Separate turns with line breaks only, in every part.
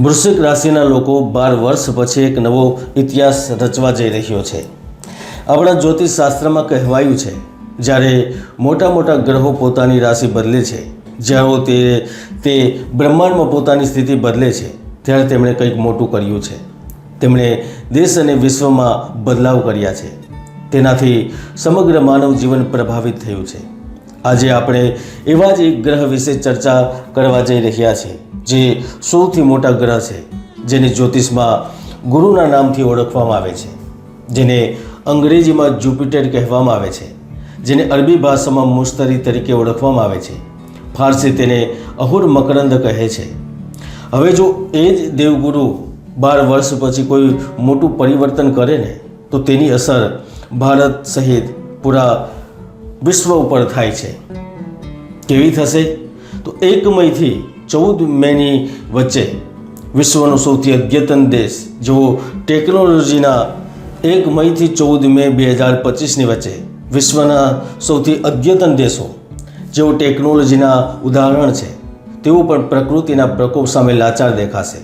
વૃશ્ચિક રાશિના લોકો બાર વર્ષ પછી એક નવો ઇતિહાસ રચવા જઈ રહ્યો છે. આપણા જ્યોતિષ શાસ્ત્રમાં કહેવાયું છે, જ્યારે મોટા મોટા ગ્રહો પોતાની રાશિ બદલે છે જ્યારે તે તે બ્રહ્માંડમાં પોતાની સ્થિતિ બદલે છે, ત્યારે તેમણે કંઈક મોટું કર્યું છે. તેમણે દેશ અને વિશ્વમાં બદલાવ કર્યા છે. તેનાથી સમગ્ર માનવ જીવન પ્રભાવિત થયું છે. આજે આપણે એવા જ એક ગ્રહ વિશે ચર્ચા કરવા જઈ રહ્યા છીએ. જે સૌથી મોટા ગ્રહ છે, જેને જ્યોતિષમાં ગુરુના નામથી ઓળખવામાં આવે છે, જેને અંગ્રેજીમાં જુપિટર કહેવામાં આવે છે, જેને અરબી ભાષામાં મુશ્તરી તરીકે ઓળખવામાં આવે છે, ફારસી તેને અહુર મકરંદ કહે છે. હવે જો એ જ દેવગુરુ બાર વર્ષ પછી કોઈ મોટું પરિવર્તન કરે ને, તો તેની અસર ભારત સહિત પૂરા વિશ્વ ઉપર થાય છે. કેવી થશે? તો એક મઈથી ચૌદ મેની વચ્ચે વિશ્વનો સૌથી અદ્યતન દેશ. જેઓ ટેકનોલોજીના એક મઈથી ચૌદ મે બે હજાર પચીસની વચ્ચે વિશ્વના સૌથી અદ્યતન દેશો. જેઓ ટેકનોલોજીના ઉદાહરણ છે, તેઓ પણ પ્રકૃતિના પ્રકોપ સામે લાચાર દેખાશે.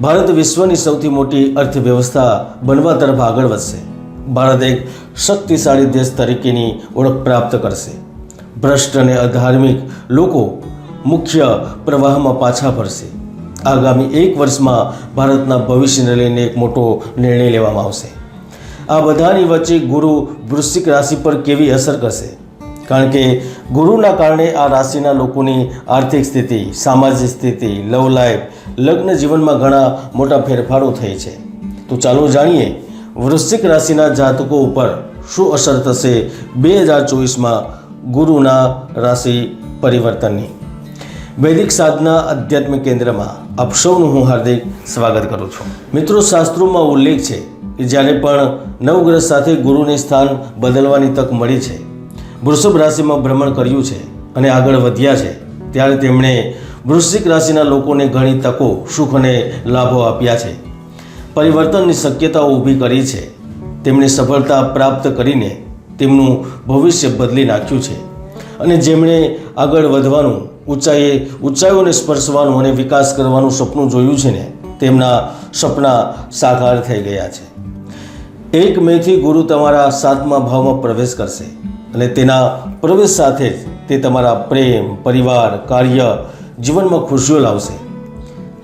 ભારત વિશ્વની સૌથી મોટી અર્થવ્યવસ્થા બનવા તરફ આગળ વધશે. ભારત એક શક્તિશાળી દેશ તરીકેની ઓળખ પ્રાપ્ત કરશે. ભ્રષ્ટ અને અધાર્મિક લોકો મુખ્ય પ્રવાહમાં પાછા ફરશે. આગામી એક વર્ષમાં ભારતના ભવિષ્યને લઈને એક મોટો નિર્ણય લેવામાં આવશે. આ બધાની વચ્ચે ગુરુ વૃશ્ચિક રાશિ પર કેવી અસર કરશે? કારણ કે ગુરુના કારણે આ રાશિના લોકોની આર્થિક સ્થિતિ, સામાજિક સ્થિતિ લવ લાઈફ લગ્ન જીવનમાં ઘણા મોટા ફેરફારો થઈ છે. તો ચાલો જાણીએ વૃશ્ચિક રાશિના જાતકો ઉપર શું અસર થશે બે હજાર ચોવીસમાં ગુરુના રાશિ પરિવર્તનની. વૈદિક સાધના આધ્યાત્મિક કેન્દ્રમાં આપ સૌનું હું હાર્દિક સ્વાગત કરું છું. મિત્રો, શાસ્ત્રોમાં ઉલ્લેખ છે કે જ્યારે પણ નવગ્રહ સાથે ગુરુને સ્થાન બદલવાની તક મળી છે, વૃષભ રાશિમાં ભ્રમણ કર્યું છે અને આગળ વધ્યા છે, ત્યારે તેમણે વૃશ્ચિક રાશિના લોકોને ઘણી તકો, સુખ અને લાભો આપ્યા છે. પરિવર્તનની શક્યતાઓ ઊભી કરી છે. તેમણે સફળતા પ્રાપ્ત કરીને તેમનું ભવિષ્ય બદલી નાખ્યું છે. અને જેમણે આગળ વધવાનું ઊંચાઈએ ઊંચાઈઓને સ્પર્શવાનું અને વિકાસ કરવાનું સપનું જોયું છે ને, તેમના સપના સાકાર થઈ ગયા છે. એક મેથી ગુરુ તમારા સાતમા ભાવમાં પ્રવેશ કરશે અને તેના પ્રવેશ સાથે જ તે તમારા પ્રેમ, પરિવાર, કાર્ય, જીવનમાં ખુશીઓ લાવશે.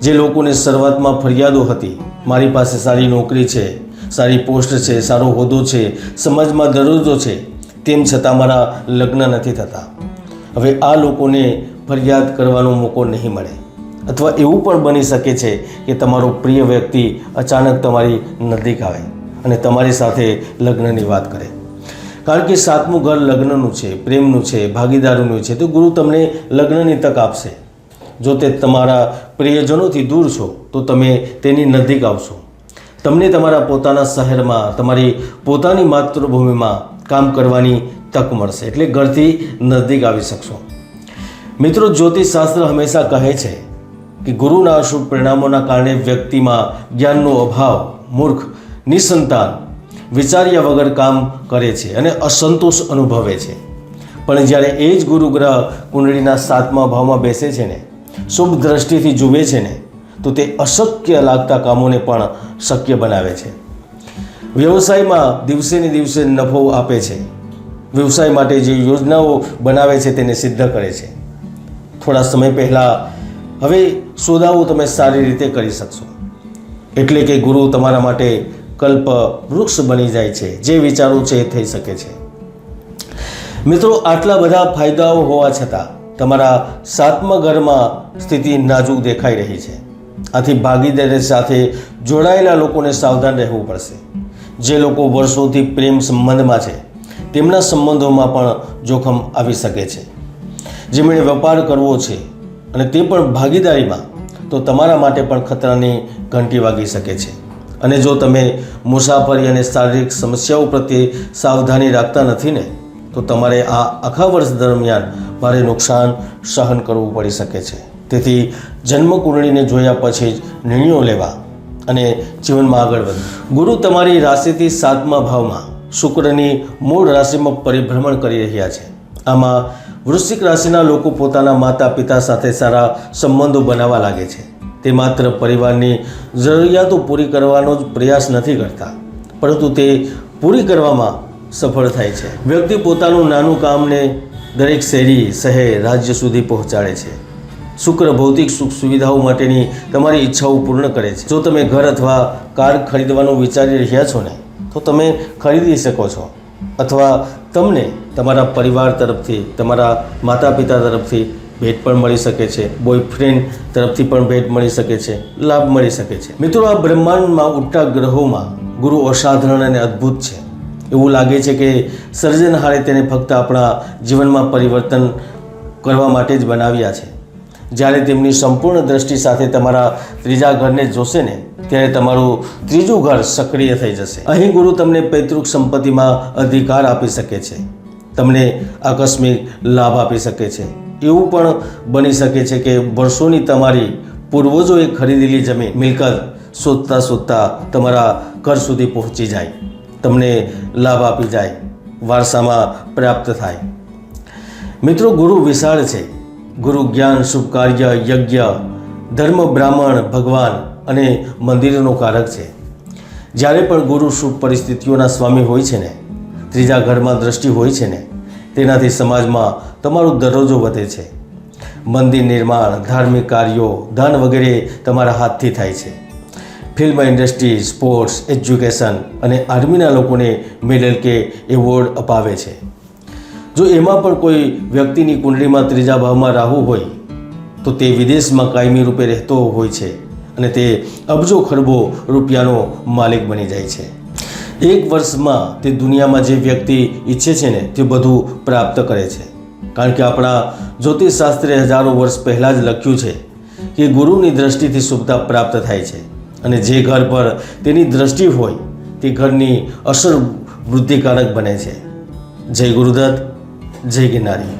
જે લોકોને શરૂઆતમાં ફરિયાદો હતી, મારી પાસે સારી નોકરી છે, સારી પોસ્ટ છે, સારો હોદ્દો છે, સમાજમાં દરજ્જો છે, તેમ છતાં મારા લગ્ન નથી થતા. હવે આ લોકોને ફરિયાદ કરવાનો મોકો નહીં મળે. અથવા એવું પણ બની શકે છે કે તમારો પ્રિય વ્યક્તિ અચાનક તમારી નજીક આવે અને તમારી સાથે લગ્નની વાત કરે. કારણ કે સાતમું ઘર લગ્નનું છે, પ્રેમનું છે, ભાગીદારીનું છે, તો ગુરુ તમને લગ્નની તક આપશે. જો તે તમારા પ્રિયજનોથી દૂર છો, તો તમે તેની નજીક આવશો. તમને તમારા પોતાના શહેરમાં, તમારી પોતાની માતૃભૂમિમાં કામ કરવાની તક મળશે. એટલે ઘરથી નજીક આવી શકશો. મિત્રો, જ્યોતિષશાસ્ત્ર હંમેશા કહે છે કે ગુરુના અશુભ પરિણામોના કારણે વ્યક્તિમાં જ્ઞાનનો અભાવ, મૂર્ખ, નિસંતાન, વિચાર્યા વગર કામ કરે છે અને અસંતોષ અનુભવે છે. પણ જ્યારે એ જ ગુરુ ગ્રહ કુંડળીના સાતમા ભાવમાં બેસે છે ને, શુભ દ્રષ્ટિથી જુએ છે ને, તો તે અશક્ય લાગતા કામોને પણ શક્ય બનાવે છે. વ્યવસાયમાં દિવસે ને દિવસે નફો આપે છે. વ્યવસાય માટે જે યોજનાઓ બનાવે છે તેને સિદ્ધ કરે છે. થોડા સમય પહેલાં હવે સોદાઓ તમે સારી રીતે કરી શકશો. એટલે કે ગુરુ તમારા માટે કલ્પ વૃક્ષ બની જાય છે, જે વિચારો છે એ થઈ શકે છે. મિત્રો, આટલા બધા ફાયદાઓ હોવા છતાં તમારા સાતમા ઘરમાં સ્થિતિ નાજુક દેખાઈ રહી છે. આથી ભાગીદારી સાથે જોડાયેલા લોકોને સાવધાન રહેવું પડશે. જે લોકો વર્ષોથી પ્રેમ સંબંધમાં છે, તેમના સંબંધોમાં પણ જોખમ આવી શકે છે. જેમણે વેપાર કરવો છે અને તે પણ ભાગીદારીમાં, તો તમારા માટે પણ ખતરાની ઘંટી વાગી શકે છે. અને જો તમે મુસાફરી અને શારીરિક સમસ્યાઓ પ્રત્યે સાવધાની રાખતા નથી ને, તો તમારે આ આખા વર્ષ દરમિયાન ભારે નુકસાન સહન કરવું પડી શકે છે. તેથી જન્મકુંડળીને જોયા પછી જ નિર્ણયો લેવા અને જીવનમાં આગળ વધવું. ગુરુ તમારી રાશિથી સાતમા ભાવમાં શુક્રની મૂળ રાશિમાં પરિભ્રમણ કરી રહ્યા છે. આમાં વૃશ્ચિક રાશિના લોકો પોતાના માતા પિતા સાથે સારા સંબંધો બનાવવા લાગે છે. તે માત્ર પરિવારની જરૂરિયાતો પૂરી કરવાનો જ પ્રયાસ નથી કરતા, પરંતુ તે પૂરી કરવામાં સફળ થાય છે. વ્યક્તિ પોતાનું નાનું કામને દરેક શેરી, શહેર, રાજ્ય સુધી પહોંચાડે છે. શુક્ર ભૌતિક સુખ સુવિધાઓ માટેની તમારી ઈચ્છાઓ પૂર્ણ કરે છે. જો તમે ઘર અથવા કાર ખરીદવાનું વિચારી રહ્યા છો ને, તો તમે ખરીદી શકો છો. અથવા તમને તમારા પરિવાર તરફથી, તમારા માતા પિતા તરફથી ભેટ પણ મળી શકે છે. બોયફ્રેન્ડ તરફથી પણ ભેટ મળી શકે છે. લાભ મળી શકે છે. મિત્રો, આ બ્રહ્માંડમાં ઉઠતા ગ્રહોમાં ગુરુ અસાધારણ અને અદ્ભુત છે. એવું લાગે છે કે સર્જનહારે તેને ફક્ત આપણા જીવનમાં પરિવર્તન કરવા માટે જ બનાવ્યા છે. જ્યારે તેમની સંપૂર્ણ દ્રષ્ટિ સાથે તમારા ત્રીજા ઘરને જોશે ને, ત્યારે તમારું ત્રીજું ઘર સક્રિય થઈ જશે. અહીં ગુરુ તમને પૈતૃક સંપત્તિમાં અધિકાર આપી શકે છે. તમને આકસ્મિક લાભ આપી શકે છે. એવું પણ બની શકે છે કે વર્ષોની તમારી પૂર્વજોએ ખરીદેલી જમીન, મિલકત શોધતા શોધતા તમારા ઘર સુધી પહોંચી જાય. તમને લાભ આપી જાય. વારસામાં પ્રાપ્ત થાય. મિત્રો, ગુરુ વિશાળ છે. ગુરુ જ્ઞાન શુભ કાર્ય યજ્ઞ, ધર્મ, બ્રાહ્મણ, ભગવાન અને મંદિરનો કારક છે. જ્યારે પણ ગુરુ શુભ પરિસ્થિતિઓના સ્વામી હોય છે ને, ત્રીજા ઘરમાં દ્રષ્ટિ હોય છે ને, તેનાથી સમાજમાં તમારો દરજ્જો વધે છે. મંદિર નિર્માણ, ધાર્મિક કાર્યો, દાન વગેરે તમારા હાથથી થાય છે. ફિલ્મ ઇન્ડસ્ટ્રી, સ્પોર્ટ્સ, એજ્યુકેશન અને આર્મીના લોકોને મેડલ કે એવોર્ડ અપાવે છે. જો એમાં પણ કોઈ વ્યક્તિની કુંડળીમાં ત્રીજા ભાવમાં રાહુ હોય, તો તે વિદેશમાં કાયમી રૂપે રહેતો હોય છે અને તે અબજો ખરબો રૂપિયાનો માલિક બની જાય છે. એક વર્ષમાં તે દુનિયામાં જે વ્યક્તિ ઈચ્છે છે ને, તે બધું પ્રાપ્ત કરે છે. કારણ કે આપણા જ્યોતિષશાસ્ત્રે હજારો વર્ષ પહેલાં જ લખ્યું છે કે ગુરુની દ્રષ્ટિથી શુભતા પ્રાપ્ત થાય છે અને જે ઘર પર તેની દ્રષ્ટિ હોય, તે ઘરની અસર વૃદ્ધિકારક બને છે. જય ગુરુદત્ત. જય